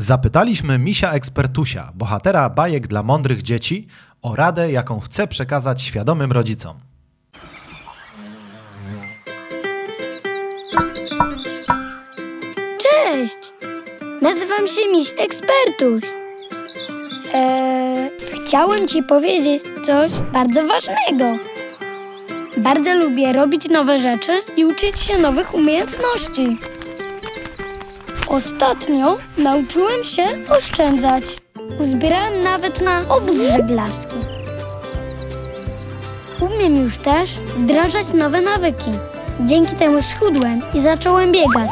Zapytaliśmy Misia Ekspertusia, bohatera bajek dla mądrych dzieci, o radę, jaką chce przekazać świadomym rodzicom. Cześć! Nazywam się Miś Ekspertuś. Eee, chciałem ci powiedzieć coś bardzo ważnego. Bardzo lubię robić nowe rzeczy i uczyć się nowych umiejętności. Ostatnio nauczyłem się oszczędzać. Uzbierałem nawet na obóz żeglarski. Umiem już też wdrażać nowe nawyki. Dzięki temu schudłem i zacząłem biegać.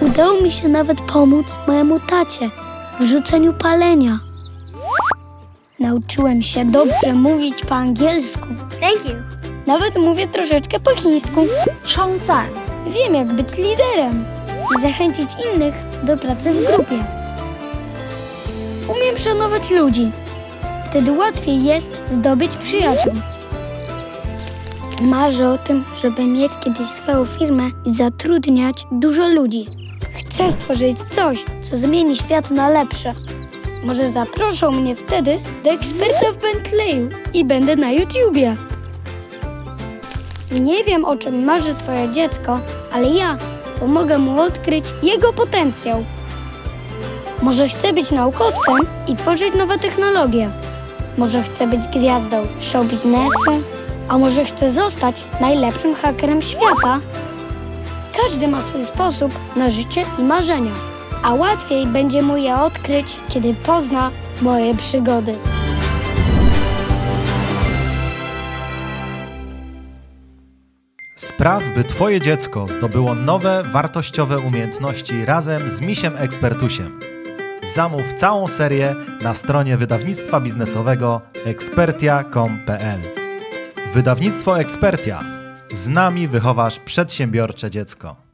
Udało mi się nawet pomóc mojemu tacie w rzuceniu palenia. Nauczyłem się dobrze mówić po angielsku. Thank you. Nawet mówię troszeczkę po chińsku. 称赞，Wiem, jak być liderem i zachęcić innych do pracy w grupie. Umiem szanować ludzi. Wtedy łatwiej jest zdobyć przyjaciół. Marzę o tym, żeby mieć kiedyś swoją firmę i zatrudniać dużo ludzi. Chcę stworzyć coś, co zmieni świat na lepsze. Może zaproszą mnie wtedy do eksperta w Bentleyu i będę na YouTubie. Nie wiem, o czym marzy twoje dziecko, ale ja pomogę mu odkryć jego potencjał. Może chce być naukowcem i tworzyć nowe technologie. Może chce być gwiazdą show biznesu, a może chce zostać najlepszym hakerem świata. Każdy ma swój sposób na życie i marzenia, a łatwiej będzie mu je odkryć, kiedy pozna moje przygody. Spraw, by Twoje dziecko zdobyło nowe, wartościowe umiejętności razem z Misiem Ekspertusiem. Zamów całą serię na stronie wydawnictwa biznesowego ekspertia.com.pl. Wydawnictwo Ekspertia. Z nami wychowasz przedsiębiorcze dziecko.